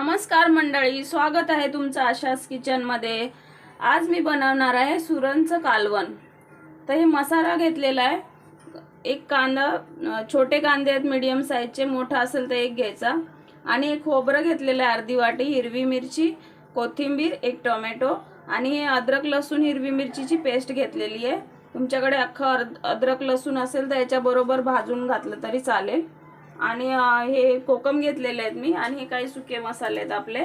नमस्कार मंडळी स्वागत आहे तुमचं आशास किचनमध्ये. आज मी बनवणार आहे सुरणचं कालवण. तर हे मसाला घेतलेला आहे. एक कांदा छोटे कांदे आहेत मीडियम साईजचे मोठा असेल तर एक घ्यायचा. आणि एक खोबरं घेतलेलं आहे अर्धी वाटी हिरवी मिरची कोथिंबीर एक टोमॅटो. आणि अद्रक लसूण हिरवी मिरचीची पेस्ट घेतलेली आहे. तुमच्याकडे अख्खं अर्ध अद्रक लसूण असेल तर याच्याबरोबर भाजून घातलं तरी चालेल. आणि हे कोकम घेतलेले आहेत मी आणि हे काही सुके मसाले आहेत आपले.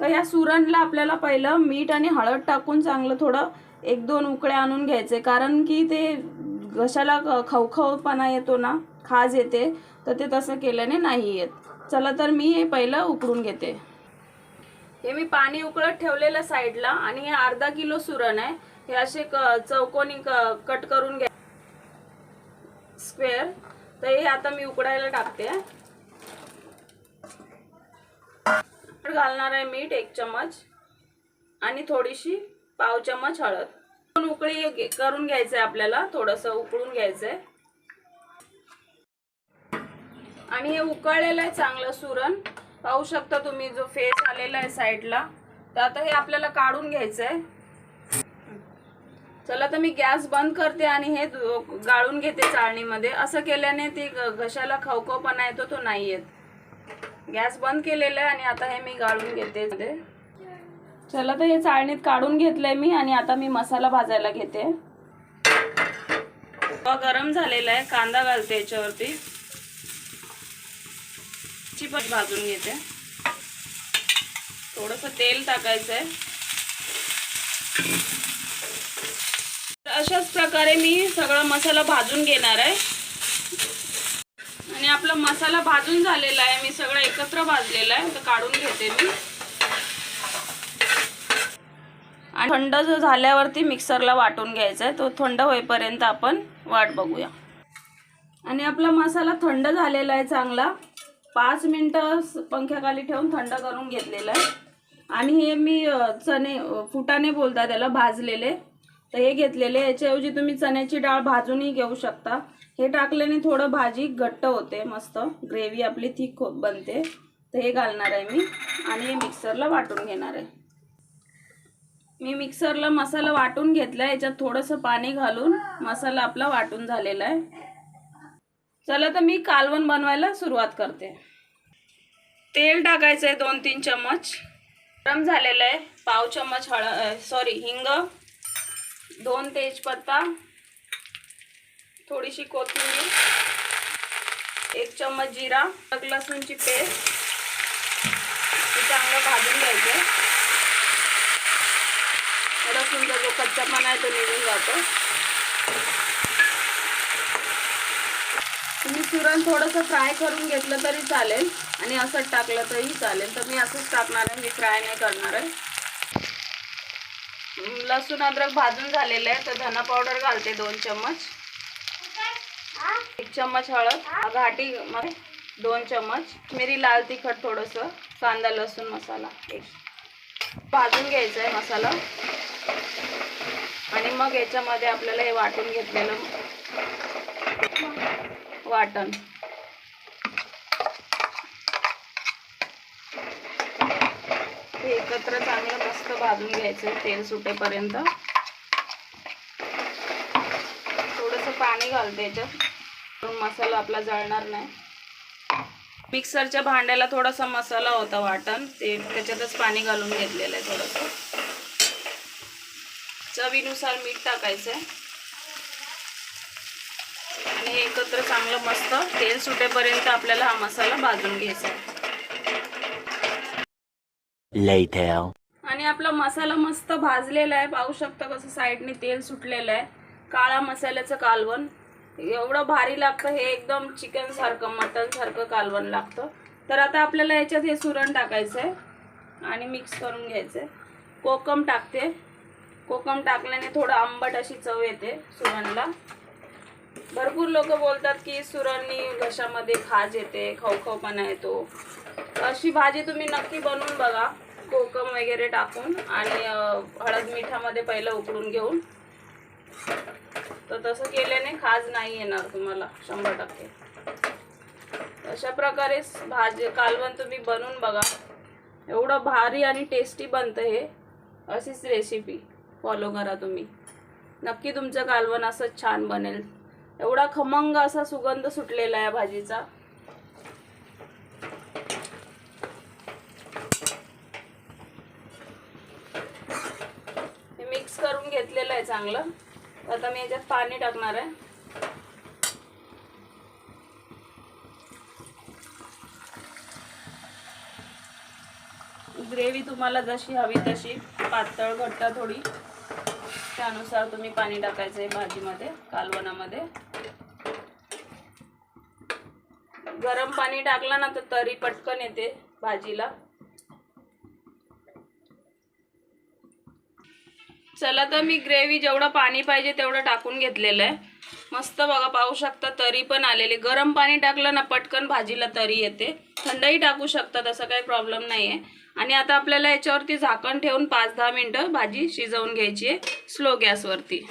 तर या सुरणला आपल्याला पहिलं मीठ आणि हळद टाकून चांगलं थोडं एक दोन उकळे आणून घ्यायचे. कारण की ते घशाला खवखवपणा येतो ना खाज येते तर ते तसं केल्याने नाही येत. चला तर मी हे पहिलं उकळून घेते. हे मी पाणी उकळत ठेवलेलं साईडला आणि हे अर्धा किलो सुरण आहे. हे असे क चौकोनी क कट करून घ्या. स्क्वेअर. तर हे आता मी उकडायला टाकते. घालणार आहे मीठ एक चमच आणि थोडीशी पाव चमच हळद. पण उकळी करून घ्यायचं आहे आपल्याला थोडंसं उकळून घ्यायचं आहे आणि हे उकळलेलं आहे चांगलं सुरण. पाहू शकता तुम्ही जो फेस आलेला आहे साईडला तर आता हे आपल्याला काढून घ्यायचं आहे चला तर मी गॅस बंद करते आणि हे गाळून घेते चाळणीमध्ये. असं केल्याने ती घशाला खवखवपणा येतो तो नाही येत. गॅस बंद केलेला आहे आणि आता हे मी गाळून घेते. चला तर हे चाळणीत काढून घेतलंय मी आणि आता मी मसाला भाजायला घेते. गरम झालेला आहे कांदा घालते याच्यावरती. चिपट भाजून घेते. थोडस तेल टाकायचं आहे अशाच प्रकारे मी सगळा मसाला भाजून घेणार आहे. आणि आपला मसाला भाजून झालेला आहे. मी सगळं एकत्र भाजलेला आहे. तर काढून घेते मी. आणि थंड जो झाल्यावरती मिक्सरला वाटून घ्यायचा आहे. तो थंड होईपर्यंत आपण वाट बघूया. आणि आपला मसाला थंड झालेला आहे चांगला. पाच मिनटं पंख्याखाली ठेवून थंड करून घेतलेला आहे. आणि हे मी चणे फुटाने बोलता त्याला भाजलेले. तर हे घेतलेले याच्याऐवजी तुम्ही चण्याची डाळ भाजूनही घेऊ शकता. हे टाकल्याने थोडं भाजी घट्ट होते मस्त. ग्रेव्ही आपली थिक हो- बनते. तर हे घालणार आहे मी आणि हे मिक्सरला वाटून घेणार आहे. मी मिक्सरला मसाला वाटून घेतला याच्यात थोडंसं पाणी घालून मसाला आपला वाटून झालेला आहे. चला तर मी कालवण बनवायला सुरुवात करते. तेल टाकायचं आहे दोन तीन चमच गरम झालेलं आहे. पाव चमच हळद सॉरी हिंग दोन तेजपत्ता थोडीशी कोथिंबीर एक चम्मच जिरा अद्रक लसूणची पेस्ट. चांगलं भाजून घ्यायचं. लसूणचा जो कच्चापणा आहे तो निघून जातो. तुम्ही सुरण थोडंसं फ्राय करून घेतलं तरी चालेल आणि असंच टाकलं तरी चालेल. तर मी असंच टाकणार आहे. मी फ्राय नाही करणार आहे. लसूण अद्रक भाजून झालेलं आहे. तर धना पावडर घालते दोन चम्मच. एक चम्मच हळद. घाटी दोन चम्मच. मिरी लाल तिखट थोडंसं. कांदा लसूण मसाला. एक. भाजून घ्यायचा आहे मसाला. आणि मग याच्यामध्ये आपल्याला हे वाटून घेतलेलं वाटण. एकत्र चांगलं मस्त भाजून घ्यायचं तेल सुटेपर्यंत. थोडंसं पाणी घालते याच्यात. मसाला आपला जळणार नाही. मिक्सरच्या भांड्याला थोडासा मसाला होता वाटण. ते त्याच्यातच पाणी घालून घेतलेलं आहे थोडंसं. चवीनुसार मीठ टाकायचं आहे आणि हे एकत्र चांगलं मस्त तेल सुटेपर्यंत आपल्याला हा मसाला भाजून घ्यायचा आहे. Later. आणि आपला मसाला मस्त भाजलेला आहे. पाहू शकता कसं साईडने तेल सुटलेलं आहे. काळा मसाल्याचं कालवण. एवढं भारी लागतं. हे एकदम चिकन सारखं मटन सारखं कालवण लागतं. तर आता आपल्याला याच्यात हे सुरण टाकायचं आहे. आणि मिक्स करून घ्यायचं आहे. कोकम टाकते. कोकम टाकल्याने थोडं आंबट अशी चव येते सुरणला. भरपूर लोक बोलतात की सुरणनी घशामध्ये खाज येते खवखवपणा येतो. अशी भाजी तुम्ही नक्की बनवून बघा. कोकम वगैरे टाकून आणि हळद मिठामध्ये पहिलं उकळून घेऊन. तर तसं केल्याने खाज नाही येणार तुम्हाला शंभर टक्के. अशा प्रकारे भाजी कालवण तुम्ही बनवून बघा. एवढं भारी आणि टेस्टी बनतं हे अशीच रेसिपी फॉलो करा तुम्ही. नक्की तुमचं कालवण असंच छान बनेल. एवढा खमंग असा सुगंध सुटलेला आहे भाजीचा हे मिक्स करून घेतलेलं आहे चांगलं. आता मी याच्यात पाणी टाकणार आहे. ग्रेव्ही तुम्हाला जशी हवी तशी पातळ घट्ट थोडी. त्यानुसार तुम्ही पाणी टाकायचं आहे भाजीमध्ये कालवणामध्ये. गरम पाणी टाकलं ना तर तरी पटकन येते भाजीला. चला तर मी ग्रेव्ही जेवढं पाणी पाहिजे तेवढं टाकून घेतलेलं आहे. मस्त बघा पाहू शकता तरी पण आलेली. गरम पाणी टाकलं ना पटकन भाजीला तरी येते. थंडही टाकू शकता तसं काही प्रॉब्लेम नाही आहे आणि आता आपल्याला याच्यावरती झाकण ठेवून पाच दहा मिनटं भाजी शिजवून घ्यायची आहे स्लो गॅसवरती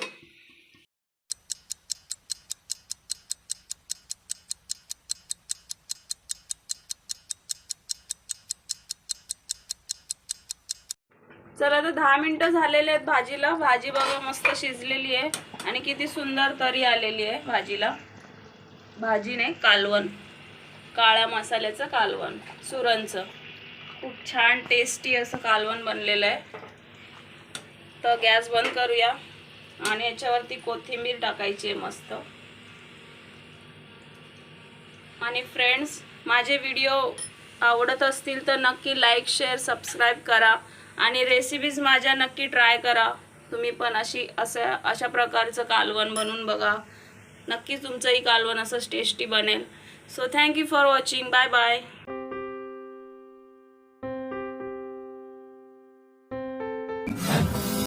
चला तर दहा मिनटं झालेले आहेत भाजीला. भाजी बघा मस्त शिजलेली आहे. आणि किती सुंदर तरी आलेली आहे भाजीला. भाजीने कालवण. काळ्या मसाल्याचं कालवण. सुरणचं खूप छान टेस्टी असं कालवण बनलेलं आहे. तर गॅस बंद करूया. आणि याच्यावरती कोथिंबीर टाकायची आहे मस्त. आणि फ्रेंड्स माझे व्हिडिओ आवडत असतील तर नक्की लाईक शेअर सबस्क्राईब करा. आणि रेसिपीज माझ्या नक्की ट्राय करा. तुम्ही पण अशी असं अशा प्रकारचं कालवण बनवून बघा. नक्की तुमचंही कालवण असंच टेस्टी बनेल. So thank you for watching bye bye